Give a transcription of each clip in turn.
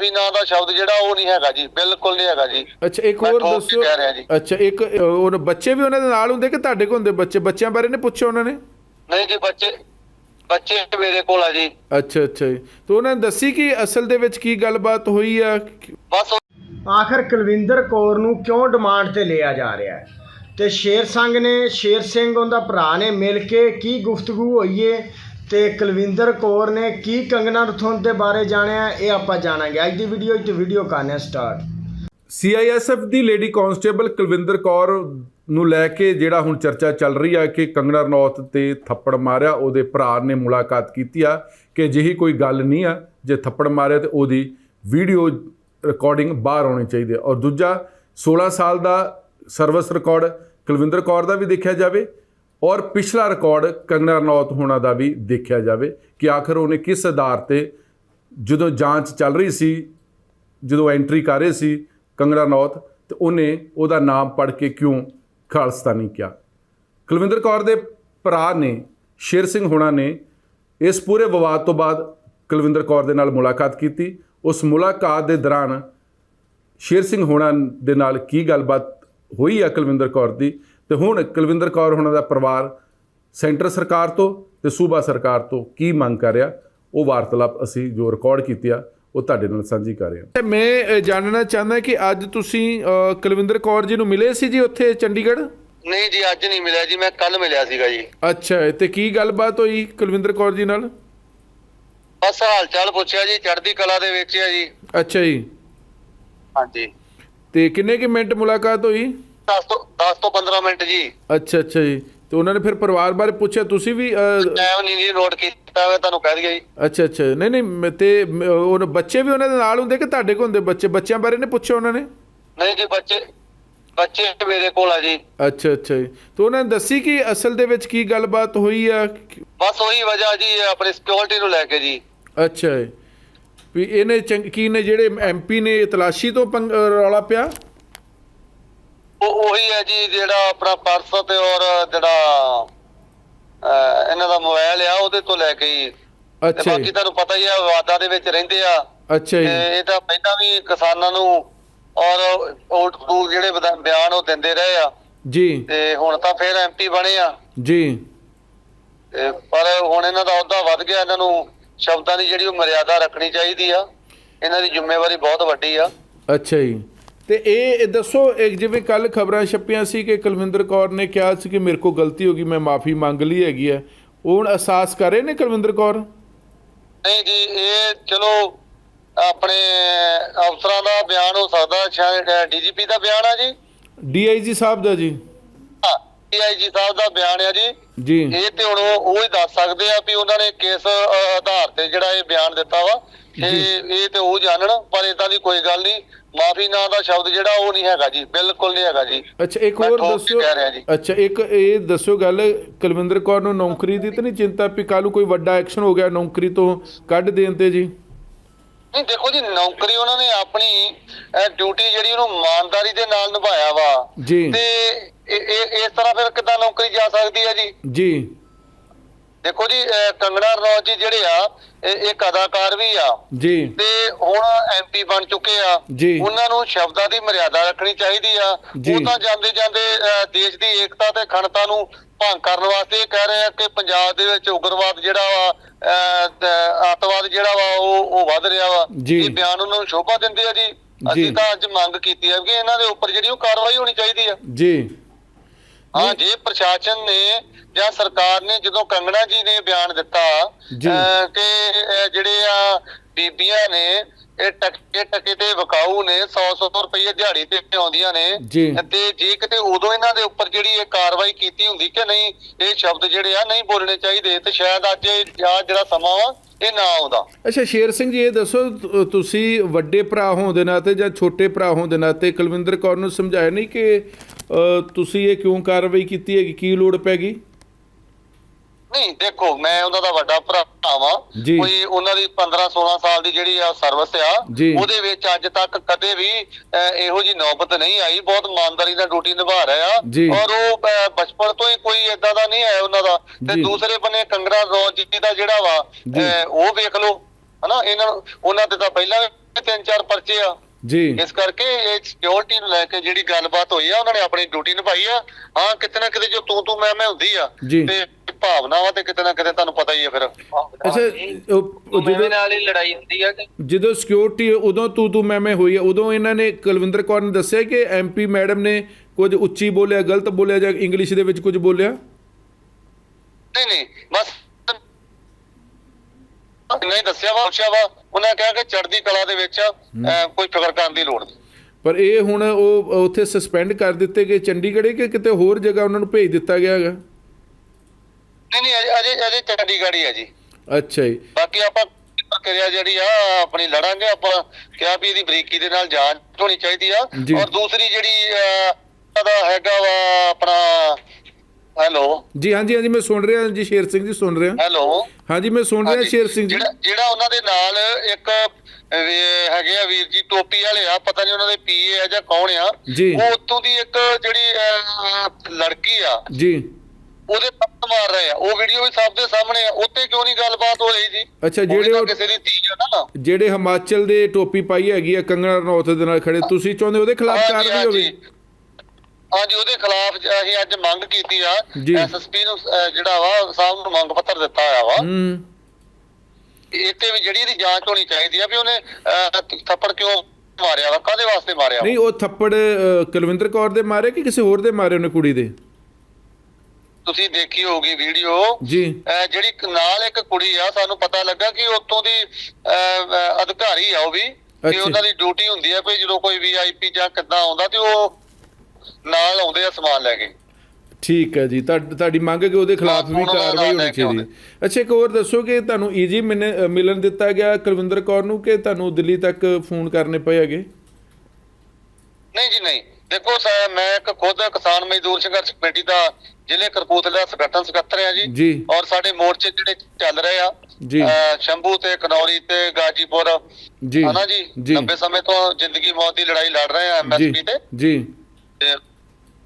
ਮਾਫੀ ਨਾਂ ਦਾ ਸ਼ਬਦ ਜਿਹੜਾ ਉਹ ਨਹੀਂ ਹੈਗਾ ਜੀ ਬਿਲਕੁਲ ਨਹੀਂ ਹੈਗਾ ਜੀ। ਅੱਛਾ ਇੱਕ ਹੋਰ ਦੱਸਿਓ। ਅੱਛਾ ਇੱਕ ਉਹ ਬੱਚੇ ਵੀ ਉਹਨਾਂ ਦੇ ਨਾਲ ਹੁੰਦੇ ਕਿ ਤੁਹਾਡੇ ਕੋਲ ਹੁੰਦੇ ਬੱਚੇ? ਬੱਚਿਆਂ ਬਾਰੇ ਨੇ ਪੁੱਛਿਆ ਉਹਨਾਂ ਨੇ? ਨਹੀਂ ਜੀ ਬੱਚੇ ਬੱਚੇ ਮੇਰੇ ਕੋਲ ਆ ਜੀ। ਅੱਛਾ ਅੱਛਾ ਜੀ। ਤੇ ਉਹਨਾਂ ਨੇ ਦੱਸੀ ਕਿ ਅਸਲ ਦੇ ਵਿੱਚ ਕੀ ਗੱਲਬਾਤ ਹੋਈ ਆ? ਬਸ ਆਖਰ ਕੁਲਵਿੰਦਰ ਕੌਰ ਨੂੰ ਕਿਉਂ ਡਿਮਾਂਡ ਤੇ ਲਿਆ ਜਾ ਰਿਹਾ ਹੈ? ਤੇ ਸ਼ੇਰ ਸੰਘ ਨੇ ਸ਼ੇਰ ਸਿੰਘ ਉਹਦਾ ਭਰਾ ਨੇ ਮਿਲ ਕੇ ਕੀ ਗੁਫ਼ਤਗੂ ਹੋਈ ਏ? ਤੇ ਕੁਲਵਿੰਦਰ ਕੌਰ ਨੇ ਕੀ ਕੰਗਨਾ ਰਥੋਨ ਦੇ ਬਾਰੇ ਜਾਣਿਆ, ਇਹ ਆਪਾਂ ਜਾਣਾਂਗੇ। ਅੱਜ ਦੀ ਵੀਡੀਓ ਵਿੱਚ ਵੀਡੀਓ ਕਰਨੇ ਸਟਾਰਟ ਸੀਆਈਐਸਐਫ ਦੀ ਲੇਡੀ ਕਾਂਸਟੇਬਲ ਕੁਲਵਿੰਦਰ ਕੌਰ ਨੂੰ ਲੈ ਕੇ ਜਿਹੜਾ ਹੁਣ ਚਰਚਾ ਚੱਲ ਰਹੀ ਆ ਕਿ ਕੰਗਣਾ ਰਣੌਤ ਤੇ ਥੱਪੜ ਮਾਰਿਆ, ਉਹਦੇ ਭਰਾ ਨੇ ਮੁਲਾਕਾਤ ਕੀਤੀ ਆ ਕਿ ਜਿਹੀ ਕੋਈ ਗੱਲ ਨਹੀਂ ਆ, ਜੇ ਥੱਪੜ ਮਾਰਿਆ ਤੇ ਉਹਦੀ ਵੀਡੀਓ ਰਿਕਾਰਡਿੰਗ ਬਾਹਰ ਆਉਣੀ ਚਾਹੀਦੀ ਹੈ ਔਰ ਦੂਜਾ 16 ਸਾਲ ਦਾ ਸਰਵਿਸ ਰਿਕਾਰਡ ਕੁਲਵਿੰਦਰ ਕੌਰ ਦਾ ਵੀ ਦੇਖਿਆ ਜਾਵੇ ਔਰ ਪਿਛਲਾ ਰਿਕਾਰਡ ਕੰਗਣਾ ਰਣੌਤ ਹੋਣਾ ਦਾ ਵੀ ਦੇਖਿਆ ਜਾਵੇ ਕਿ ਆਖਰ ਉਹਨੇ ਕਿਸ ਆਧਾਰ ਤੇ ਜਦੋਂ ਜਾਂਚ ਚੱਲ ਰਹੀ ਸੀ, ਜਦੋਂ ਐਂਟਰੀ ਕਰ ਰਹੇ ਸੀ ਕੰਗਣਾ ਰਣੌਤ, ਤੇ ਉਹਨੇ ਉਹਦਾ ਨਾਮ ਪੜ੍ਹ ਕੇ ਕਿਉਂ ਖਾਲਸਤਾਨੀ ਕਿਹਾ? ਕੁਲਵਿੰਦਰ ਕੌਰ ਦੇ ਭਰਾ ਨੇ, ਸ਼ੇਰ ਸਿੰਘ ਹੋਣਾ ਨੇ ਇਸ ਪੂਰੇ ਵਿਵਾਦ ਤੋਂ ਬਾਅਦ ਕੁਲਵਿੰਦਰ ਕੌਰ ਦੇ ਨਾਲ ਮੁਲਾਕਾਤ ਕੀਤੀ। ਉਸ ਮੁਲਾਕਾਤ ਦੇ ਦੌਰਾਨ ਸ਼ੇਰ ਸਿੰਘ ਹੋਣਾ ਦੇ ਨਾਲ ਕੀ ਗੱਲਬਾਤ ਹੋਈ ਆ ਕੁਲਵਿੰਦਰ ਕੌਰ ਦੀ? ਤੇ ਹੁਣ ਕੁਲਵਿੰਦਰ ਕੌਰ ਹੋਣਾ ਦਾ ਪਰਿਵਾਰ ਸੈਂਟਰ ਸਰਕਾਰ ਤੋਂ ਤੇ ਸੂਬਾ ਸਰਕਾਰ ਤੋਂ ਕੀ ਮੰਗ ਕਰ ਰਿਹਾ ਉਹ ਵਾਰਤਾਲਾਪ ਅਸੀਂ ਜੋ ਰਿਕਾਰਡ ਕੀਤੀ ਆ ਉਹ ਤੁਹਾਡੇ ਨਾਲ ਸਾਂਝੀ ਕਰ ਰਹੇ ਹਾਂ। ਮੈਂ ਜਾਣਨਾ ਚਾਹੁੰਦਾ ਕਿ ਅੱਜ ਤੁਸੀਂ ਕੁਲਵਿੰਦਰ ਕੌਰ ਜੀ ਨੂੰ ਮਿਲੇ ਸੀ ਜੀ ਉੱਥੇ ਚੰਡੀਗੜ੍ਹ? ਨਹੀਂ ਜੀ ਅੱਜ ਨਹੀਂ ਮਿਲਿਆ ਜੀ ਮੈਂ ਕੱਲ ਮਿਲਿਆ ਸੀਗਾ ਜੀ। ਅੱਛਾ ਤੇ ਕੀ ਗੱਲਬਾਤ ਹੋਈ ਕੁਲਵਿੰਦਰ ਕੌਰ ਜੀ ਨਾਲ? ਬਸ ਹਾਲ ਚਾਲ ਪੁੱਛਿਆ ਜੀ ਚੜ੍ਹਦੀ ਕਲਾ ਦੇ ਵਿੱਚ ਹੈ ਜੀ। ਅੱਛਾ ਜੀ। ਹਾਂਜੀ। ਤੇ ਕਿੰਨੇ ਕਿ ਮਿੰਟ ਮੁਲਾਕਾਤ ਹੋਈ? 10 ਤੋਂ 10 ਤੋਂ 15 ਮਿੰਟ ਜੀ। ਅੱਛਾ ਅੱਛਾ ਜੀ। ਤੇ ਉਹਨਾਂ ਨੇ ਫਿਰ ਪਰਿਵਾਰ ਬਾਰੇ ਪੁੱਛਿਆ ਤੁਸੀਂ ਵੀ ਟਾਈਮ ਨਹੀਂ ਜੀ ਨੋਟ ਕੀਤਾ ਹੋਇਆ ਤੁਹਾਨੂੰ ਕਹਿ ਦਈਏ ਜੀ। ਅੱਛਾ ਅੱਛਾ। ਨਹੀਂ ਨਹੀਂ ਮੈਂ ਤੇ ਮ- ਉਹ ਬੱਚੇ ਵੀ ਉਹਨਾਂ ਦੇ ਨਾਲ ਹੁੰਦੇ ਕਿ ਤੁਹਾਡੇ ਕੋਲ ਹੁੰਦੇ ਬੱਚੇ? ਬੱਚਿਆਂ ਬਾਰੇ ਨੇ ਪੁੱਛਿਆ ਉਹਨਾਂ ਨੇ? ਨਹੀਂ ਜੀ ਬੱਚੇ ਬੱਚੇ ਮੇਰੇ ਕੋਲ ਆ ਜੀ। ਅੱਛਾ ਅੱਛਾ ਜੀ। ਤੇ ਉਹਨਾਂ ਨੇ ਦੱਸੀ ਕਿ ਅਸਲ ਦੇ ਵਿੱਚ ਕੀ ਗੱਲਬਾਤ ਹੋਈ ਆ? ਬਸ ਉਹੀ ਵਜ੍ਹਾ ਜੀ ਆਪਣੀ ਸਿਕਿਉਰਿਟੀ ਨੂੰ ਲੈ ਕੇ ਜੀ। ਅੱਛਾ ਜੀ। ਵੀ ਇਹਨੇ ਚੰਗ ਨੇ ਜਿਹੜੇ ਐਮਪੀ ਨੇ ਤਲਾਸ਼ੀ ਤੋਂ ਰੌਲਾ ਪਿਆ? ਉਹ ਉਹੀ ਹੈ ਜੀ ਜਿਹੜਾ ਆਪਣਾ ਪਰਸ ਤੇ ਔਰ ਜਿਹੜਾ ਇਹਨਾਂ ਦਾ ਮੋਬਾਈਲ ਆ ਉਹਦੇ ਤੋਂ ਲੈ ਕੇ ਹੀ ਅੱਛਾ ਬਾਕੀ ਤੁਹਾਨੂੰ ਪਤਾ ਹੀ ਆ ਵਿਵਾਦਾਂ ਦੇ ਵਿੱਚ ਰਹਿੰਦੇ ਆ। ਅੱਛਾ ਜੀ। ਇਹ ਤਾਂ ਪਹਿਲਾਂ ਵੀ ਕਿਸਾਨਾਂ ਨੂੰ ਔਰ ਓਟ ਫੂਕ ਜਿਹੜੇ ਬਿਆਨ ਉਹ ਦਿੰਦੇ ਰਹੇ ਆ। ਜੀ। ਤੇ ਹੁਣ ਤਾਂ ਫੇਰ ਐਮਪੀ ਬਣੇ ਆ। ਜੀ। ਪਰ ਹੁਣ ਇਹਨਾਂ ਦਾ ਅਹੁਦਾ ਵੱਧ ਗਿਆ ਇਹਨਾਂ ਨੂੰ ਸ਼ਬਦਾਂ ਦੀ ਜਿਹੜੀ ਉਹ ਮਰਿਆਦਾ ਰੱਖਣੀ ਚਾਹੀਦੀ ਆ। ਇਹਨਾਂ ਦੀ ਜ਼ਿੰਮੇਵਾਰੀ ਬਹੁਤ ਵੱਡੀ ਆ। ਅੱਛਾ ਜੀ। ਤੇ ਇਹ ਦੱਸੋ ਇੱਕ ਜਿਵੇਂ ਕੱਲ ਖਬਰਾਂ ਛਪੀਆਂ ਸੀ ਕਿ ਕੁਲਵਿੰਦਰ ਕੌਰ ਨੇ ਕਿਹਾ ਸੀ ਕਿ ਮੇਰੇ ਕੋਲ ਗਲਤੀ ਹੋ ਗਈ ਮੈਂ ਮਾਫੀ ਮੰਗ ਲਈ ਹੈਗੀ ਹੈ। ਉਹ ਹੁਣ ਅਹਿਸਾਸ ਕਰ ਰਹੇ ਨੇ ਕੁਲਵਿੰਦਰ ਕੌਰ? ਨਹੀਂ ਜੀ ਇਹ ਚਲੋ ਆਪਣੇ ਅਫਸਰਾਂ ਦਾ ਬਿਆਨ ਹੋ ਸਕਦਾ ਸ਼ਾਇਦ ਡੀਜੀਪੀ ਦਾ ਬਿਆਨ ਆ ਜੀ। ਡੀਆਈਜੀ ਸਾਹਿਬ ਦਾ ਜੀ। ਡੀਆਈਜੀ ਸਾਹਿਬ ਦਾ ਬਿਆਨ ਆ ਜੀ। ਜੀ। ਇਹ ਤੇ ਹੁਣ ਉਹ ਉਹ ਹੀ ਦੱਸ ਸਕਦੇ ਆ ਵੀ ਉਹਨਾਂ ਨੇ ਕਿਸ ਆਧਾਰ ਤੇ ਜਿਹੜਾ ਇਹ ਬਿਆਨ ਦਿੱਤਾ ਵਾ। ਇਹ ਇਹ ਤੇ ਉਹ ਜਾਣਨ ਪਰ ਇਦਾਂ ਦੀ ਕੋਈ ਗੱਲ ਨਹੀਂ। ਮਾਫੀ ਨਾਂ ਦਾ ਸ਼ਬਦ ਜਿਹੜਾ ਉਹ ਨਹੀਂ ਹੈਗਾ ਜੀ ਬਿਲਕੁਲ ਨਹੀਂ ਹੈਗਾ ਜੀ। ਅੱਛਾ ਇੱਕ ਹੋਰ ਦੱਸਿਓ। ਅੱਛਾ ਇੱਕ ਇਹ ਦੱਸਿਓ ਗੱਲ ਕੁਲਵਿੰਦਰ ਕੌਰ ਨੂੰ ਨੌਕਰੀ ਦੀ ਤਾਂ ਨਹੀਂ ਚਿੰਤਾ ਵੀ ਕੱਲ ਕੋਈ ਵੱਡਾ ਐਕਸ਼ਨ ਹੋ ਗਿਆ ਨੌਕਰੀ ਤੋਂ ਕੱਢ ਦੇਣ ਤੇ ਜੀ? ਨਹੀਂ ਦੇਖੋ ਜੀ ਨੌਕਰੀ ਉਹਨਾਂ ਨੇ ਆਪਣੀ ਡਿਊਟੀ ਜਿਹੜੀ ਉਹਨੂੰ ਇਮਾਨਦਾਰੀ ਦੇ ਨਾਲ ਨਿਭਾਇਆ ਵਾ। ਜੀ। ਤੇ ਇਸ ਤਰ੍ਹਾਂ ਫਿਰ ਕਿੱਦਾਂ ਨੌਕਰੀ ਜਾ ਸਕਦੀ ਹੈ ਜੀ? ਜੀ। ਦੇਖੋ ਜੀ ਕੰਗਣਾ ਰਣੌਤ ਜੀ ਜਿਹੜੇ ਆ ਇਹ ਇੱਕ ਅਦਾਕਾਰ ਵੀ ਆ ਜੀ ਤੇ ਹੁਣ ਐਮਪੀ ਬਣ ਚੁੱਕੇ ਆ। ਉਹਨਾਂ ਨੂੰ ਸ਼ਬਦਾਂ ਦੀ ਮਰਿਆਦਾ ਰੱਖਣੀ ਚਾਹੀਦੀ ਆ। ਉਹ ਤਾਂ ਜਾਂਦੇ ਜਾਂਦੇ ਦੇਸ਼ ਦੀ ਏਕਤਾ ਤੇ ਅਖੰਡਤਾ ਨੂੰ ਭੰਗ ਕਰਨ ਵਾਸਤੇ ਕਹਿ ਰਹੇ ਆ ਕਿ ਪੰਜਾਬ ਦੇ ਵਿੱਚ ਉਗਰਵਾਦ ਜਿਹੜਾ ਵਾ ਅੱਤਵਾਦ ਜਿਹੜਾ ਵਾ ਉਹ ਉਹ ਵੱਧ ਰਿਹਾ ਵਾ। ਇਹ ਬਿਆਨ ਉਹਨਾਂ ਨੂੰ ਸ਼ੋਭਾ ਦਿੰਦੇ ਆ ਜੀ ਜੀ। ਅਸੀਂ ਤਾਂ ਅੱਜ ਮੰਗ ਕੀਤੀ ਹੈ ਕਿ ਇਹਨਾਂ ਦੇ ਉੱਪਰ ਜਿਹੜੀ ਉਹ ਕਾਰਵਾਈ ਹੋਣੀ ਚਾਹੀਦੀ ਆ ਜੀ ਹਾਂ ਜੇ ਪ੍ਰਸ਼ਾਸਨ ਨੇ ਜਾਂ ਸਰਕਾਰ ਨੇ ਜਦੋਂ ਕੰਗਣਾ ਜੀ ਨੇ ਬਿਆਨ ਦਿੱਤਾ ਕਿ ਜਿਹੜੇ ਆ ਬੀਬੀਆਂ ਨੇ ਇਹ ਟਕੇ ਟਕੇ ਤੇ ਵਿਕਾਊ ਨੇ 100 100 ਰੁਪਏ ਦਿਹਾੜੀ ਤੇ ਆਉਂਦੀਆਂ ਨੇ। ਤੇ ਜੇ ਕਿਤੇ ਉਦੋਂ ਇਹਨਾਂ ਦੇ ਉੱਪਰ ਜਿਹੜੀ ਇਹ ਕਾਰਵਾਈ ਕੀਤੀ ਹੁੰਦੀ ਕਿ ਨਹੀਂ ਇਹ ਸ਼ਬਦ ਜਿਹੜੇ ਆ ਨਹੀਂ ਬੋਲਣੇ ਚਾਹੀਦੇ ਤੇ ਸ਼ਾਇਦ ਅੱਜ ਇਹ ਜਿਹੜਾ ਸਮਾਂ ਵਾ ਇਹ ਨਾ ਆਉਂਦਾ ਅੱਛਾ ਸ਼ੇਰ ਸਿੰਘ ਜੀ ਇਹ ਦੱਸੋ ਤੁਸੀਂ ਵੱਡੇ ਭਰਾ ਹੋਣ ਦੇ ਨਾਤੇ ਜਾਂ ਛੋਟੇ ਭਰਾ ਹੋਣ ਦੇ ਨਾਤੇ ਕੁਲਵਿੰਦਰ ਕੌਰ ਨੂੰ ਸਮਝਾਇਆ ਨਹੀਂ ਕਿ ਤੁਸੀਂ ਇਹ ਕਿਉਂ ਕਾਰਵਾਈ ਕੀਤੀ ਹੈ ਕੀ ਲੋੜ ਪੈ ਗਈ? ਨਹੀਂ ਦੇਖੋ ਮੈਂ ਉਹਨਾਂ ਦਾ ਵੱਡਾ ਭਰਾ ਵਾਂ। ਕੋਈ ਉਹਨਾਂ ਦੀ 15 16 ਸਾਲ ਦੀ ਜਿਹੜੀ ਆ ਸਰਵਿਸ ਆ। ਉਹਦੇ ਵਿੱਚ ਅੱਜ ਤੱਕ ਕਦੇ ਵੀ ਇਹੋ ਜੀ ਨੌਬਤ ਨਹੀਂ ਆਈ। ਬਹੁਤ ਇਮਾਨਦਾਰੀ ਨਾਲ ਡਿਊਟੀ ਨਿਭਾ ਰਿਹਾ ਆ। ਔਰ ਉਹ ਬਚਪਨ ਤੋਂ ਹੀ ਕੋਈ ਏਦਾਂ ਦਾ ਨਹੀਂ ਹੈ ਉਹਨਾਂ ਦਾ। ਤੇ। ਦੂਸਰੇ ਬੰਨੇ ਕੰਗਰਾ ਰੋਜ ਜੀ ਦਾ ਜਿਹੜਾ ਵਾ ਉਹ ਵੇਖ ਲਓ। ਹਨਾ ਇਹਨਾਂ ਉਹਨਾਂ ਤੇ ਤਾਂ ਪਹਿਲਾਂ ਤਿੰਨ ਚਾਰ ਪਰਚੇ ਆ। ਜੀ। ਇਸ ਕਰਕੇ ਇਹ ਸਿਕਿਉਰਿਟੀ ਨੂੰ ਲੈ ਕੇ ਜਿਹੜੀ ਗੱਲਬਾਤ ਹੋਈ ਆ ਉਹਨਾਂ ਨੇ ਆਪਣੀ ਡਿਊਟੀ ਨਿਭਾਈ ਆ। ਹਾਂ ਕਿਤੇ ਨਾ ਕਿਤੇ ਜੋ ਤੂੰ ਤੂੰ ਮੈਂ ਮੈਂ ਹੁੰਦੀ ਆ। ਤੇ ਭਾਵਨਾ ਵਾ ਤੇ ਕਿਤੇ ਨਾ ਕਿਤੇ ਤੁਹਾਨੂੰ ਪਤਾ ਹੀ ਆ ਫਿਰ। ਅੱਛਾ ਜਦੋਂ ਨਾਲ ਹੀ ਲੜਾਈ ਹੁੰਦੀ ਆ ਕਿ ਜਦੋਂ ਸਿਕਿਉਰਿਟੀ ਉਦੋਂ ਤੂੰ ਤੂੰ ਮੈਂ ਮੈਂ ਹੋਈ ਹੈ ਉਦੋਂ ਇਹਨਾਂ ਨੇ ਕੁਲਵਿੰਦਰ ਕੌਰ ਨੇ ਦੱਸਿਆ ਕਿ ਐਮਪੀ ਮੈਡਮ ਨੇ ਕੁਝ ਉੱਚੀ ਬੋਲਿਆ ਗਲਤ ਬੋਲਿਆ ਜਾਂ ਇੰਗਲਿਸ਼ ਦੇ ਵਿੱਚ ਕੁਝ ਬੋਲਿਆ? ਨਹੀਂ ਨਹੀਂ ਬਸ ਨਹੀਂ ਦੱਸਿਆ ਵਾ ਪੁੱਛਿਆ ਵਾ। ਉਹਨਾਂ ਕਿਹਾ ਕਿ ਚੜ੍ਹਦੀ ਕਲਾ ਦੇ ਵਿੱਚ ਕੋਈ ਫਿਕਰ ਕਰਨ ਦੀ ਲੋੜ ਨਹੀਂ। ਪਰ ਇਹ ਹੁਣ ਉਹ ਉੱਥੇ ਸਸਪੈਂਡ ਕਰ ਦਿੱਤੇ ਗਏ ਚੰਡੀਗੜ੍ਹ ਕਿ ਕਿਤੇ ਹੋਰ ਜਗ੍ਹਾ ਉਹਨਾਂ ਨੂੰ ਭੇਜ ਦਿੱਤਾ ਗਿਆ ਹੈਗਾ? ਨਹੀਂ ਨਹੀਂ ਅਜੇ ਅਜੇ ਅਜੇ ਚੰਡੀਗੜ੍ਹ ਹੀ ਆ ਜੀ। ਅੱਛਾ ਜੀ। ਬਾਕੀ ਆਪਾਂ ਪ੍ਰਕਿਰਿਆ ਜਿਹੜੀ ਆ ਆਪਣੀ ਲੜਾਂਗੇ ਆਪਾਂ ਕਿਹਾ ਵੀ ਇਹਦੀ ਬਰੀਕੀ ਦੇ ਨਾਲ ਜਾਂਚ ਹੋਣੀ ਚਾਹੀਦੀ ਆ। ਔਰ ਦੂਸਰੀ ਜਿਹੜੀ ਉਹਦਾ ਹੈਗਾ ਵਾ ਆਪਣਾ ਹੈਲੋ। ਜੀ ਹਾਂਜੀ ਹਾਂਜੀ ਮੈਂ ਸੁਣ ਰਿਹਾ ਜੀ ਸ਼ੇਰ ਸਿੰਘ ਜੀ ਸੁਣ ਰਿਹਾ। ਹੈਲੋ। ਹਾਂਜੀ ਮੈਂ ਸੁਣ ਰਿਹਾ ਸ਼ੇਰ ਸਿੰਘ ਜੀ। ਜਿਹੜਾ ਉਹਨਾਂ ਦੇ ਨਾਲ ਇੱਕ ਹੈਗੇ ਆ ਵੀਰ ਜੀ ਟੋਪੀ ਵਾਲੇ ਆ ਪਤਾ ਨਹੀਂ ਉਹਨਾਂ ਦੇ ਪੀਏ ਆ ਜਾਂ ਕੌਣ ਆ। ਉਹ ਉੱਤੋਂ ਦੀ ਇੱਕ ਜਿਹੜੀ ਲੜਕੀ ਆ। ਜੀ। ਉਹਦੇ ਪੱਤ ਮਾਰ ਰਹੇ ਆ। ਉਹ ਵੀਡੀਓ ਵੀ ਸਭ ਦੇ ਸਾਹਮਣੇ ਆ। ਉੱਤੇ ਕਿਉਂ ਨਹੀਂ ਗੱਲਬਾਤ ਹੋ ਰਹੀ ਜੀ? ਅੱਛਾ ਜਿਹੜੇ ਉਹ ਕਿਸੇ ਦੀ ਧੀ ਆ ਨਾ। ਜਿਹੜੇ ਹਿਮਾਚਲ ਦੇ ਟੋਪੀ ਪਾਈ ਹੈਗੀ ਆ ਕੰਗਣਾ ਰਣੌਤ ਦੇ ਨਾਲ ਖੜੇ ਤੁਸੀਂ ਚਾਹੁੰਦੇ ਉਹਦੇ ਖਿਲਾਫ ਕਾਰਵਾਈ ਹੋਵੇ? ਹਾਂਜੀ। ਉਹਦੇ ਖਿਲਾਫ ਅਸੀਂ ਅੱਜ ਮੰਗ ਕੀਤੀ ਆ। ਐਸਐਸਪੀ ਨੂੰ ਜਿਹੜਾ ਵਾ ਸਾਹਿਬ ਨੂੰ ਮੰਗ ਪੱਤਰ ਦਿੱਤਾ ਹੋਇਆ ਵਾ ਹੂੰ ਇੱਥੇ ਵੀ ਜਿਹੜੀ ਇਹਦੀ ਜਾਂਚ ਹੋਣੀ ਚਾਹੀਦੀ ਆ ਵੀ ਉਹਨੇ ਥੱਪੜ ਕਿਉਂ ਮਾਰਿਆ ਵਾ ਕਾਦੇ ਵਾਸਤੇ ਮਾਰਿਆ? ਨਹੀਂ ਉਹ ਥੱਪੜ ਕੁਲਵਿੰਦਰ ਕੌਰ ਦੇ ਮਾਰੇ ਕਿ ਕਿਸੇ ਹੋਰ ਦੇ ਮਾਰੇ ਉਹਨੇ ਕੁੜੀ ਦੇ ਤੁਸੀਂ ਦੇਖੀ ਹੋਊਗੀ ਵੀਡੀਓ ਜੀ ਜਿਹੜੀ ਨਾਲ ਇੱਕ ਕੁੜੀ ਆ ਸਾਨੂੰ ਪਤਾ ਲੱਗਾ ਕਿ ਉੱਥੋਂ ਦੀ ਅਧਿਕਾਰੀ ਆ ਉਹ ਵੀ ਤੇ। ਉਹਨਾਂ ਦੀ ਡਿਊਟੀ ਹੁੰਦੀ ਆ ਵੀ ਜਦੋਂ ਕੋਈ ਵੀਆਈਪੀ ਜਾਂ ਕਿੱਦਾਂ ਆਉਂਦਾ ਤੇ ਉਹ ਨਾਲ ਆਉਂਦੇ ਆ ਸਮਾਨ ਲੈ ਕੇ। ਠੀਕ ਹੈ ਜੀ ਤੁਹਾ- ਤੁਹਾਡੀ ਮੰਗ ਹੈ ਕਿ ਉਹਦੇ ਖਿਲਾਫ ਵੀ ਕਾਰਵਾਈ ਹੋਣੀ ਚਾਹੀਦੀ। ਅੱਛਾ ਇੱਕ ਹੋਰ ਦੱਸੋ ਕਿ ਤੁਹਾਨੂੰ ਈਜੀ ਮਿਲਣ ਦਿੱਤਾ ਗਿਆ ਕੁਲਵਿੰਦਰ ਕੌਰ ਨੂੰ ਕਿ ਤੁਹਾਨੂੰ ਦਿੱਲੀ ਤੱਕ ਫੋਨ ਕਰਨੇ ਪਏ ਹੈਗੇ? ਨਹੀਂ ਜੀ ਨਹੀਂ। ਦੇਖੋ ਸ- ਮੈਂ ਇੱਕ ਖੁਦ ਕਿਸਾਨ ਮਜ਼ਦੂਰ ਸੰਘਰਸ਼ ਕਮੇਟੀ ਦਾ ਜ਼ਿਲ੍ਹੇ ਕਰਪੂਤਲੇ ਸੰਗਠਨ ਸਕੱਤਰ ਆ ਜੀ। ਔਰ ਸਾਡੇ ਮੋਰਚੇ ਜਿਹੜੇ ਚੱਲ ਰਹੇ ਆ ਜੀ। ਸ਼ੰਭੂ ਤੇ ਕਨੌਰੀ ਤੇ ਗਾਜੀਪੁਰ। ਜੀ। ਹਨਾ ਜੀ? ਲੰਬੇ ਸਮੇਂ ਤੋਂ ਜ਼ਿੰਦਗੀ ਮੌਤ ਦੀ ਲੜਾਈ ਲੜ ਰਹੇ ਆ ਐਮਐਸਪੀ ਤੇ। ਜੀ।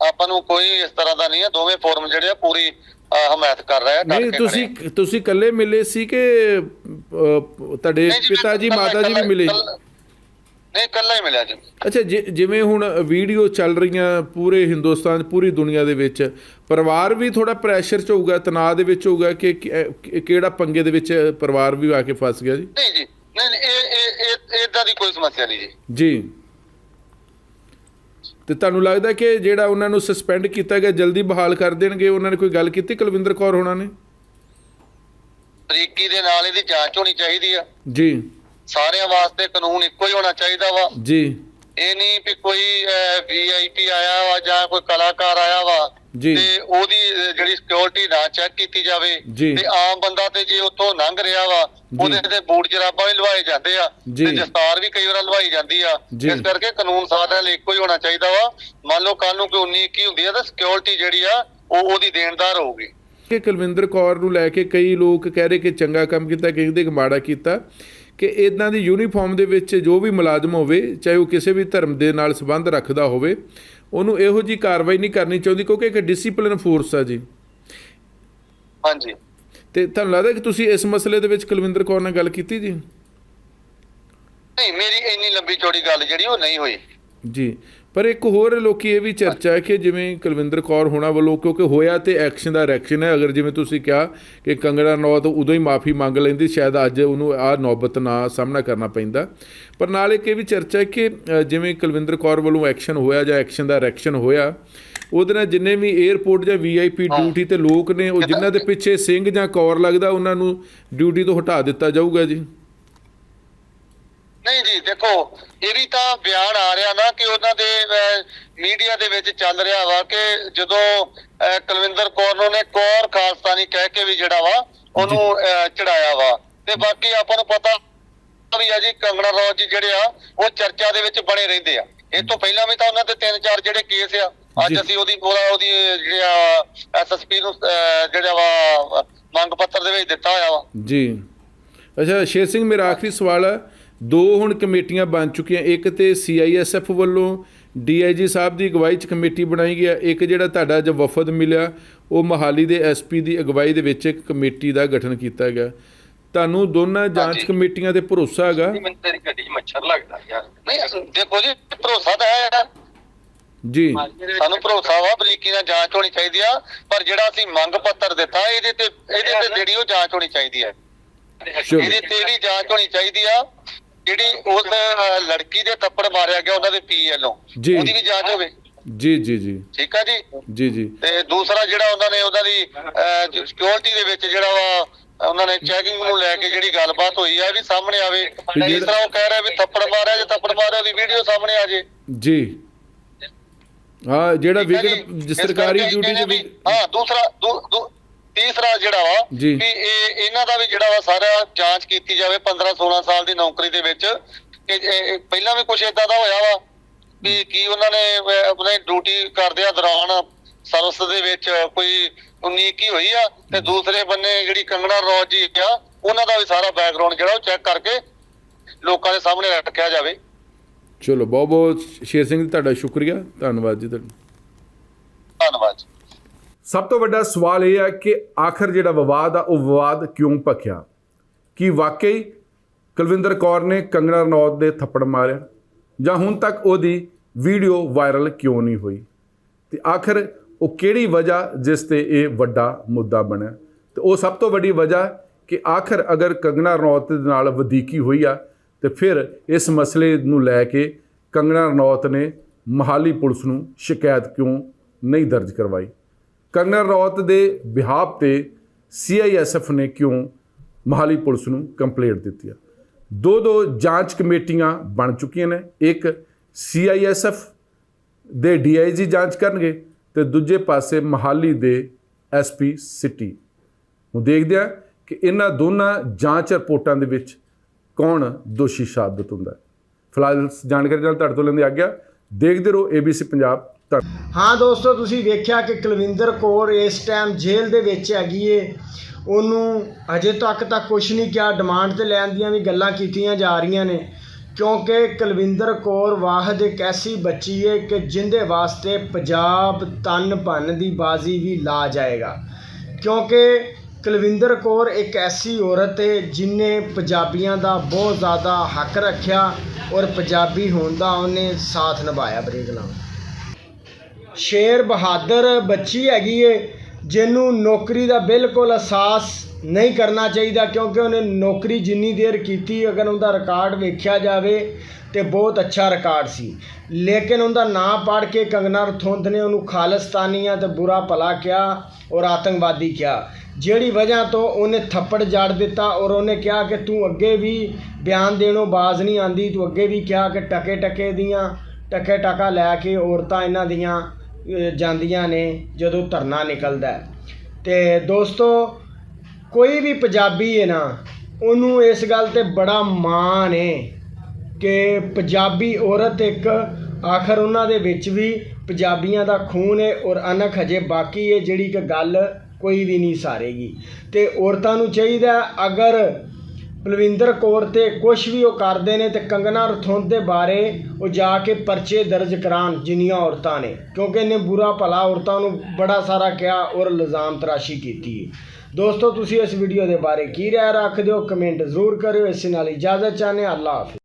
ਆਪਾਂ ਨੂੰ ਕੋਈ ਇਸ ਤਰ੍ਹਾਂ ਦਾ ਨਹੀਂ ਹੈ ਦੋਵੇਂ ਫੋਰਮ ਜਿਹੜੇ ਆ ਪੂਰੀ ਹਮਾਇਤ ਕਰ ਰਹੇ ਆ ਡਟ ਨਹੀਂ ਤੁਸੀਂ। ਤੁਸੀਂ ਇਕੱਲੇ ਮਿਲੇ ਸੀ ਕਿ ਤੁਹਾਡੇ ਪਿਤਾ ਜੀ ਮਾਤਾ ਜੀ ਵੀ ਮਿਲੇ? ਨਹੀਂ ਇਕੱਲਾ ਹੀ ਮਿਲਿਆ ਜੀ। ਅੱਛਾ ਜਿਵੇਂ ਹੁਣ ਵੀਡੀਓ ਚੱਲ ਰਹੀਆਂ ਪੂਰੇ ਹਿੰਦੁਸਤਾਨ ਪੂਰੀ ਦੁਨੀਆ ਦੇ ਵਿੱਚ ਪਰਿਵਾਰ ਵੀ ਥੋੜਾ ਪ੍ਰੈਸ਼ਰ ਚ ਹੋਊਗਾ ਤਣਾਅ ਦੇ ਵਿੱਚ ਹੋਊਗਾ ਕਿ ਕਿਹੜਾ ਪੰਗੇ ਦੇ ਵਿੱਚ ਪਰਿਵਾਰ ਵੀ ਆ ਕੇ ਫਸ ਗਿਆ ਜੀ? ਨਹੀਂ ਜੀ ਨਹੀਂ ਨਹੀਂ, ਇਹ ਇਹ ਇਹ ਇਦਾਂ ਦੀ ਕੋਈ ਸਮੱਸਿਆ ਨਹੀਂ ਜੀ। ਜੀ। ਤੇ ਤੁਹਾਨੂੰ ਲੱਗਦਾ ਕਿ ਜਿਹੜਾ ਉਹਨਾਂ ਨੂੰ ਸਸਪੈਂਡ ਕੀਤਾ ਗਿਆ ਜਲਦੀ ਬਹਾਲ ਕਰ ਦੇਣਗੇ? ਉਹਨਾਂ ਨੇ ਕੋਈ ਗੱਲ ਕੀਤੀ ਕੁਲਵਿੰਦਰ ਕੌਰ ਹੋਣਾ ਨੇ? ਬਰੀਕੀ ਦੇ ਨਾਲ ਇਹਦੀ ਜਾਂਚ ਹੋਣੀ ਚਾਹੀਦੀ ਆ। ਜੀ। ਸਾਰਿਆਂ ਵਾਸਤੇ ਕਾਨੂੰਨ ਇੱਕੋ ਹੀ ਹੋਣਾ ਚਾਹੀਦਾ ਵਾ। ਜੀ। ਇਹ ਨਹੀਂ ਵੀ ਕੋਈ ਵੀਆਈਪੀ ਆਇਆ ਵਾ ਜਾਂ ਕੋਈ ਕਲਾਕਾਰ ਆਇਆ ਵਾ। ਤੇ ਉਹਦੀ ਜਿਹੜੀ ਸਿਕਿਉਰਿਟੀ ਨਾ ਚੈੱਕ ਕੀਤੀ ਜਾਵੇ। ਤੇ ਆਮ ਬੰਦਾ ਤੇ ਜੇ ਉੱਥੋਂ ਲੰਘ ਰਿਹਾ ਵਾ ਉਹਦੇ ਤੇ ਬੂਟ ਜਰਾਬਾਂ ਵੀ ਲਵਾਏ ਜਾਂਦੇ ਆ। ਤੇ ਦਸਤਾਰ ਵੀ ਕਈ ਵਾਰ ਲਵਾਈ ਜਾਂਦੀ ਆ। ਇਸ ਕਰਕੇ ਕਾਨੂੰਨ ਸਾਰਿਆਂ ਲਈ ਇੱਕੋ ਹੀ ਹੋਣਾ ਚਾਹੀਦਾ ਵਾ ਮੰਨ ਲਓ ਕੱਲ ਨੂੰ ਕੋਈ 19 21 ਹੁੰਦੀ ਆ ਤਾਂ ਸਿਕਿਉਰਿਟੀ ਜਿਹੜੀ ਆ ਉਹ ਉਹਦੀ ਦੇਣਦਾਰ ਹੋਊਗੀ ਕਿ ਕੁਲਵਿੰਦਰ ਕੌਰ ਨੂੰ ਲੈ ਕੇ ਕਈ ਲੋਕ ਕਹਿ ਰਹੇ ਕਿ ਚੰਗਾ ਕੰਮ ਕੀਤਾ ਕਹਿੰਦੇ ਕਿ ਮਾੜਾ ਕੀਤਾ ਕਿ ਇਦਾਂ ਦੀ ਯੂਨੀਫਾਰਮ ਦੇ ਵਿੱਚ ਜੋ ਵੀ ਮੁਲਾਜ਼ਮ ਹੋਵੇ ਚਾਹੇ ਉਹ ਕਿਸੇ ਵੀ ਧਰਮ ਦੇ ਨਾਲ ਸੰਬੰਧ ਰੱਖਦਾ ਹੋਵੇ ਉਹਨੂੰ ਇਹੋ ਜੀ ਕਾਰਵਾਈ ਨਹੀਂ ਕਰਨੀ ਚਾਹੁੰਦੀ ਕਿਉਂਕਿ ਇੱਕ ਡਿਸਪਲਿਨ ਫੋਰਸ ਆ ਜੀ। ਹਾਂਜੀ। ਤੇ ਤੁਹਾਨੂੰ ਲੱਗਦਾ ਕਿ ਤੁਸੀਂ ਇਸ ਮਸਲੇ ਦੇ ਵਿੱਚ ਕੁਲਵਿੰਦਰ ਕੌਰ ਨਾਲ ਗੱਲ ਕੀਤੀ ਜੀ? ਨਹੀਂ ਮੇਰੀ ਇੰਨੀ ਲੰਬੀ ਚੌੜੀ ਗੱਲ ਜਿਹੜੀ ਉਹ ਨਹੀਂ ਹੋਈ। ਜੀ। ਪਰ ਇੱਕ ਹੋਰ ਲੋਕੀ ਇਹ ਵੀ ਚਰਚਾ ਹੈ ਕਿ ਜਿਵੇਂ ਕੁਲਵਿੰਦਰ ਕੌਰ ਹੋਣਾ ਵੱਲੋਂ ਕਿਉਂਕਿ ਹੋਇਆ ਤੇ ਐਕਸ਼ਨ ਦਾ ਰਿਐਕਸ਼ਨ ਹੈ ਅਗਰ ਜਿਵੇਂ ਤੁਸੀਂ ਕਿਹਾ ਕਿ ਕੰਗਣਾ ਰਣੌਤ ਉਦੋਂ ਹੀ ਮਾਫੀ ਮੰਗ ਲੈਂਦੀ ਸ਼ਾਇਦ ਅੱਜ ਉਹਨੂੰ ਆ ਨੌਬਤ ਨਾ ਸਾਹਮਣਾ ਕਰਨਾ ਪੈਂਦਾ। ਪਰ ਨਾਲ ਇੱਕ ਇਹ ਵੀ ਚਰਚਾ ਹੈ ਕਿ ਜਿਵੇਂ ਕੁਲਵਿੰਦਰ ਕੌਰ ਵੱਲੋਂ ਐਕਸ਼ਨ ਹੋਇਆ ਜਾਂ ਐਕਸ਼ਨ ਦਾ ਰਿਐਕਸ਼ਨ ਹੋਇਆ ਉਹਦੇ ਨਾਲ ਜਿੰਨੇ ਵੀ 에ਅਰਪੋਰਟ ਜਾਂ ਵੀਆਈਪੀ ਡਿਊਟੀ ਤੇ ਲੋਕ ਨੇ ਉਹ ਜਿਨ੍ਹਾਂ ਦੇ ਪਿੱਛੇ ਸਿੰਘ ਜਾਂ ਕੌਰ ਲੱਗਦਾ ਉਹਨਾਂ ਨੂੰ ਡਿਊਟੀ ਤੋਂ ਹਟਾ ਦਿੱਤਾ ਜਾਊਗਾ ਜੀ। ਨਹੀਂ ਜੀ ਦੇਖੋ ਇਹ ਵੀ ਤਾਂ ਬਿਆਨ ਆ ਰਿਹਾ ਨਾ ਕਿ ਉਹਨਾਂ ਦੇ ਮੀਡੀਆ ਦੇ ਵਿੱਚ ਚੱਲ ਰਿਹਾ ਵਾ ਕਿ ਜਦੋਂ ਕੁਲਵਿੰਦਰ ਕੌਰ ਨੂੰ ਨੇ ਕੌਰ ਖਾਲਸਤਾਨੀ ਕਹਿ ਕੇ ਵੀ ਜਿਹੜਾ ਵਾ ਉਹਨੂੰ ਚੜਾਇਆ ਵਾ। ਤੇ ਬਾਕੀ ਆਪਾਂ ਨੂੰ ਪਤਾ ਵੀ ਆ ਜੀ ਕੰਗਣਾ ਰੌਜ ਜੀ ਜਿਹੜੇ ਆ ਉਹ ਚਰਚਾ ਦੇ ਵਿੱਚ ਬਣੇ ਰਹਿੰਦੇ ਆ। ਇਹ ਤੋਂ ਪਹਿਲਾਂ ਵੀ ਤਾਂ ਉਹਨਾਂ ਤੇ ਤਿੰਨ ਚਾਰ ਜਿਹੜੇ ਕੇਸ ਆ ਅੱਜ। ਅਸੀਂ ਉਹਦੀ ਉਹਦਾ ਉਹਦੀ ਜਿਹੜਾ ਐਸਐਸਪੀ ਨੂੰ ਜਿਹੜਾ ਵਾ ਮੰਗ ਪੱਤਰ ਦੇ ਵਿੱਚ ਦਿੱਤਾ ਹੋਇਆ ਵਾ। ਜੀ। ਅੱਛਾ ਸ਼ੇਰ ਸਿੰਘ ਮੇਰਾ ਆਖਰੀ ਸਵਾਲ ਹੈ ਦੋ ਹੁਣ ਕਮੇਟੀਆਂ ਬਣ ਚੁੱਕੀਆਂ ਇੱਕ ਤੇ ਸੀਆਈਐਸਐਫ ਵੱਲੋਂ ਡੀਆਈਜੀ ਸਾਹਿਬ ਦੀ ਅਗਵਾਈ 'ਚ ਕਮੇਟੀ ਬਣਾਈ ਗਿਆ ਇੱਕ ਜਿਹੜਾ ਤੁਹਾਡਾ ਜੋ ਵਫਦ ਮਿਲਿਆ ਉਹ ਮਹਾਲੀ ਦੇ ਐਸਪੀ ਦੀ ਅਗਵਾਈ ਦੇ ਵਿੱਚ ਇੱਕ ਕਮੇਟੀ ਦਾ ਗਠਨ ਕੀਤਾ ਗਿਆ। ਤੁਹਾਨੂੰ ਦੋਨਾਂ ਜਾਂਚ। ਕਮੇਟੀਆਂ ਤੇ ਭਰੋਸਾ ਹੈਗਾ? ਮੈਨੂੰ ਤੇਰੀ ਗੱਡੀ 'ਚ ਮੱਛਰ ਲੱਗਦਾ ਯਾਰ। ਨਹੀਂ ਦੇਖੋ ਜੀ ਭਰੋਸਾ ਤਾਂ ਹੈ ਜੀ। ਸਾਨੂੰ ਭਰੋਸਾ ਵਾ ਬਰੀਕੀ ਨਾਲ ਜਾਂਚ ਹੋਣੀ ਚਾਹੀਦੀ ਆ ਪਰ ਜਿਹੜਾ ਅਸੀਂ ਮੰਗ ਪੱਤਰ ਦਿੱਤਾ ਇਹਦੇ ਤੇ ਇਹਦੇ ਤੇ ਜਿਹੜੀ ਉਹ ਜਾਂਚ ਹੋਣੀ ਚਾਹੀਦੀ ਹੈ। ਇਹਦੇ ਤੇ ਵੀ ਜਾਂਚ ਹੋਣੀ ਚਾਹੀਦੀ ਆ ਜਿਹੜੀ ਉਸ ਲੜਕੀ ਦੇ ਥੱਪੜ ਮਾਰਿਆ ਗਿਆ ਉਹਨਾਂ ਦੇ ਪੀ ਵੱਲੋਂ। ਉਹਦੀ ਵੀ ਜਾਂਚ ਹੋਵੇ। ਜੀ ਜੀ ਜੀ। ਠੀਕ ਆ ਜੀ? ਜੀ ਜੀ। ਤੇ ਦੂਸਰਾ ਜਿਹੜਾ ਉਹਨਾਂ ਨੇ ਉਹਨਾਂ ਦੀ ਸਿਕਿਉਰਿਟੀ ਦੇ ਵਿੱਚ ਜਿਹੜਾ ਵਾ ਉਹਨਾਂ ਨੇ ਚੈਕਿੰਗ ਨੂੰ ਲੈ ਕੇ ਜਿਹੜੀ ਗੱਲਬਾਤ ਹੋਈ ਆ ਵੀ ਸਾਹਮਣੇ ਆਵੇ। ਜਿਸ ਤਰ੍ਹਾਂ ਉਹ ਕਹਿ ਰਿਹਾ ਵੀ ਥੱਪੜ ਮਾਰਿਆ ਜੇ ਥੱਪੜ ਮਾਰਿਆ ਉਹਦੀ ਵੀਡੀਓ ਸਾਹਮਣੇ ਆ ਜੇ। ਜੀ। ਹਾਂ ਜਿਹੜਾ। ਇਸ ਸਰਕਾਰੀ ਡਿਊਟੀ ਵੀ- ਹਾਂ ਦੂਸਰਾ ਤੀਸਰਾ ਜਿਹੜਾ ਵਾ। ਵੀ ਇਹ ਇਹਨਾਂ ਦਾ ਵੀ ਜਿਹੜਾ ਵਾ ਸਾਰਾ ਜਾਂਚ ਕੀਤੀ ਜਾਵੇ 15 16 ਸਾਲ ਦੀ ਨੌਕਰੀ ਦੇ ਵਿੱਚ। ਕਿ ਪਹਿਲਾਂ ਵੀ ਕੁਝ ਇਦਾਂ ਦਾ ਹੋਇਆ ਵਾ ਵੀ ਕੀ ਉਹਨਾਂ ਨੇ ਆਪਣੇ ਡਿਊਟੀ ਕਰਦਿਆਂ ਦੌਰਾਨ ਸਰਵਿਸ ਦੇ ਵਿੱਚ ਕੋਈ ਉਨੀਕੀ ਹੋਈ ਆ ਤੇ ਦੂਸਰੇ ਬੰਨੇ ਜਿਹੜੀ ਕੰਗਣਾ ਰੌਜ ਜੀ ਆ ਉਹਨਾਂ ਦਾ ਵੀ ਸਾਰਾ ਬੈਕਗ੍ਰਾਉਂਡ ਜਿਹੜਾ ਉਹ ਚੈੱਕ ਕਰਕੇ ਲੋਕਾਂ ਦੇ ਸਾਹਮਣੇ ਰੱਖਿਆ ਜਾਵੇ। ਚਲੋ ਬਹੁਤ ਬਹੁਤ ਸ਼ੇਰ ਸਿੰਘ ਜੀ ਤੁਹਾਡਾ ਸ਼ੁਕਰੀਆ। ਧੰਨਵਾਦ ਜੀ ਤੁਹਾਡਾ। ਧੰਨਵਾਦ ਸਭ ਤੋਂ ਵੱਡਾ ਸਵਾਲ ਇਹ ਹੈ ਕਿ ਆਖਰ ਜਿਹੜਾ ਵਿਵਾਦ ਆ, ਉਹ ਵਿਵਾਦ ਕਿਉਂ ਭਖਿਆ? ਕੀ ਵਾਕਈ ਕੁਲਵਿੰਦਰ ਕੌਰ ਨੇ ਕੰਗਣਾ ਰਣੌਤ ਦੇ ਥੱਪੜ ਮਾਰਿਆ ਜਾਂ ਹੁਣ ਤੱਕ ਉਹਦੀ ਵੀਡੀਓ ਵਾਇਰਲ ਕਿਉਂ ਨਹੀਂ ਹੋਈ? ਤੇ ਆਖਰ ਉਹ ਕਿਹੜੀ ਵਜ੍ਹਾ ਜਿਸ ਤੇ ਇਹ ਵੱਡਾ ਮੁੱਦਾ ਬਣਿਆ? ਤੇ ਉਹ ਸਭ ਤੋਂ ਵੱਡੀ ਵਜ੍ਹਾ ਕਿ ਆਖਰ ਅਗਰ ਕੰਗਣਾ ਰਣੌਤ ਦੇ ਨਾਲ ਵਧੀਕੀ ਹੋਈ ਆ, ਤੇ ਫਿਰ ਇਸ ਮਸਲੇ ਨੂੰ ਲੈ ਕੇ ਕੰਗਣਾ ਰਣੌਤ ਨੇ ਮਹਾਲੀ ਪੁਲਿਸ ਨੂੰ ਸ਼ਿਕਾਇਤ ਕਿਉਂ ਨਹੀਂ ਦਰਜ ਕਰਵਾਈ? ਕੰਗਨਾ ਰੌਤ ਦੇ ਬਿਹਾਫ ਤੇ ਸੀਆਈਐਸਐਫ ਨੇ ਕਿਉਂ ਮਹਾਲੀ ਪੁਲਿਸ ਨੂੰ ਕੰਪਲੇਂਟ ਦਿੱਤੀ ਆ? ਦੋ ਦੋ ਜਾਂਚ ਕਮੇਟੀਆਂ ਬਣ ਚੁੱਕੀਆਂ ਨੇ। ਇੱਕ ਸੀਆਈਐਸਐਫ ਦੇ ਡੀਆਈਜੀ ਜਾਂਚ ਕਰਨਗੇ ਤੇ ਦੂਜੇ ਪਾਸੇ ਮਹਾਲੀ ਦੇ ਐਸਪੀ ਸਿਟੀ। ਹੁਣ ਦੇਖਦੇ ਆ ਕਿ ਇਹਨਾਂ ਦੋਨਾਂ ਜਾਂਚ ਰਿਪੋਰਟਾਂ ਦੇ ਵਿੱਚ ਕੌਣ ਦੋਸ਼ੀ ਸਾਬਤ ਹੁੰਦਾ ਫਿਲਹਾਲ ਜਾਣਕਾਰੀ ਨਾਲ ਤੁਹਾਡੇ ਤੋਂ ਲੈਂਦੇ ਆ ਗਿਆ ਦੇਖਦੇ ਰਹੋ ABC ਪੰਜਾਬ ਹਾਂ ਦੋਸਤੋ, ਤੁਸੀਂ ਵੇਖਿਆ ਕਿ ਕੁਲਵਿੰਦਰ ਕੌਰ ਇਸ ਟਾਈਮ ਜੇਲ੍ਹ ਦੇ ਵਿੱਚ ਹੈਗੀ ਏ। ਉਹਨੂੰ ਅਜੇ ਤੱਕ ਤਾਂ ਕੁਝ ਨਹੀਂ ਕਿਹਾ ਡਿਮਾਂਡ ਤੇ ਲੈਣ ਦੀਆਂ ਵੀ ਗੱਲਾਂ ਕੀਤੀਆਂ ਜਾ ਰਹੀਆਂ ਨੇ। ਕਿਉਂਕਿ ਕੁਲਵਿੰਦਰ ਕੌਰ ਵਾਹਦ ਇੱਕ ਐਸੀ ਬੱਚੀ ਏ ਕਿ ਜਿੰਦੇ ਵਾਸਤੇ ਪੰਜਾਬ ਤਨ ਭੰਨ ਦੀ ਬਾਜ਼ੀ ਵੀ ਲਾ ਜਾਏਗਾ। ਕਿਉਂਕਿ ਕੁਲਵਿੰਦਰ ਕੌਰ ਇੱਕ ਐਸੀ ਔਰਤ ਏ ਜਿਨੇ ਪੰਜਾਬੀਆਂ ਦਾ ਬਹੁਤ ਜ਼ਿਆਦਾ ਹੱਕ ਰੱਖਿਆ ਔਰ ਪੰਜਾਬੀ ਹੋਣ ਦਾ ਉਹਨੇ ਸਾਥ ਨਿਭਾਇਆ ਬਰੇਕ ਨਾਲ। ਸ਼ੇਰ ਬਹਾਦਰ ਬੱਚੀ ਹੈਗੀ ਏ, ਜਿਹਨੂੰ ਨੌਕਰੀ ਦਾ ਬਿਲਕੁਲ ਅਹਿਸਾਸ ਨਹੀਂ ਕਰਨਾ ਚਾਹੀਦਾ ਕਿਉਂਕਿ ਉਹਨੇ ਨੌਕਰੀ ਜਿੰਨੀ ਦੇਰ ਕੀਤੀ ਅਗਰ ਉਹਦਾ ਰਿਕਾਰਡ ਵੇਖਿਆ ਜਾਵੇ ਤੇ ਬਹੁਤ ਅੱਛਾ ਰਿਕਾਰਡ ਸੀ। ਲੇਕਿਨ ਉਹਦਾ ਨਾਂ ਪੜ ਕੇ ਕੰਗਨਾ ਰਥੋਂਦ ਨੇ ਉਹਨੂੰ ਖਾਲਿਸਤਾਨੀਆਂ ਤੇ ਬੁਰਾ ਭਲਾ ਕਿਹਾ ਔਰ ਆਤੰਕਵਾਦੀ ਕਿਹਾ, ਜਿਹੜੀ ਵਜ੍ਹਾ ਤੋਂ ਉਹਨੇ ਥੱਪੜ ਜੜ ਦਿੱਤਾ ਔਰ ਉਹਨੇ ਕਿਹਾ ਕਿ ਤੂੰ ਅੱਗੇ ਵੀ ਬਿਆਨ ਦੇਣੋਂ ਬਾਜ਼ ਨਹੀਂ ਆਂਦੀ ਤੂੰ ਅੱਗੇ ਵੀ ਕਿਹਾ ਕਿ ਟਕੇ ਟਕੇ ਦੀਆਂ ਟਕੇ ਟਕਾ ਲੈ ਕੇ ਔਰਤਾਂ ਇਹਨਾਂ ਦੀਆਂ ਜਾਂਦੀਆਂ ਨੇ ਜਦੋਂ ਧਰਨਾ ਨਿਕਲਦਾ ਹੈ। ਤੇ ਦੋਸਤੋ, ਕੋਈ ਵੀ ਪੰਜਾਬੀ ਹੈ ਨਾ, ਉਹਨੂੰ ਇਸ ਗੱਲ ਤੇ ਬੜਾ ਮਾਣ ਹੈ ਕਿ ਪੰਜਾਬੀ ਔਰਤ ਇੱਕ ਆਖਰ ਉਹਨਾਂ ਦੇ ਵਿੱਚ ਵੀ ਪੰਜਾਬੀਆਂ ਦਾ ਖੂਨ ਹੈ ਔਰ ਅਨਖ ਹਜੇ ਬਾਕੀ ਹੈ, ਜਿਹੜੀ ਕਿ ਗੱਲ ਕੋਈ ਵੀ ਨਹੀਂ ਸਾਰੇਗੀ ਤੇ ਔਰਤਾਂ ਨੂੰ ਚਾਹੀਦਾ ਅਗਰ ਬਲਵਿੰਦਰ ਕੌਰ ਤੇ ਕੁਝ ਵੀ ਉਹ ਕਰਦੇ ਨੇ ਤੇ ਕੰਗਨਾ ਰਥੋਂਦ ਦੇ ਬਾਰੇ ਉਹ ਜਾ ਕੇ ਪਰਚੇ ਦਰਜ ਕਰਾਉਣ ਜਿੰਨੀਆਂ ਔਰਤਾਂ ਨੇ। ਕਿਉਂਕਿ ਇਹਨੇ ਬੁਰਾ ਭਲਾ ਔਰਤਾਂ ਨੂੰ ਬੜਾ ਸਾਰਾ ਕਿਹਾ ਔਰ ਇਲਜ਼ਾਮ ਤਰਾਸ਼ੀ ਕੀਤੀ ਹੈ। ਦੋਸਤੋ, ਤੁਸੀਂ ਇਸ ਵੀਡੀਓ ਦੇ ਬਾਰੇ ਕੀ ਰਾਏ ਰੱਖਦੇ ਹੋ? ਕਮੈਂਟ ਜ਼ਰੂਰ ਕਰਿਓ। ਇਸ ਨਾਲ ਇਜਾਜ਼ਤ ਚਾਹਨੇ ਅੱਲਾ ਹਾਫਿਜ਼।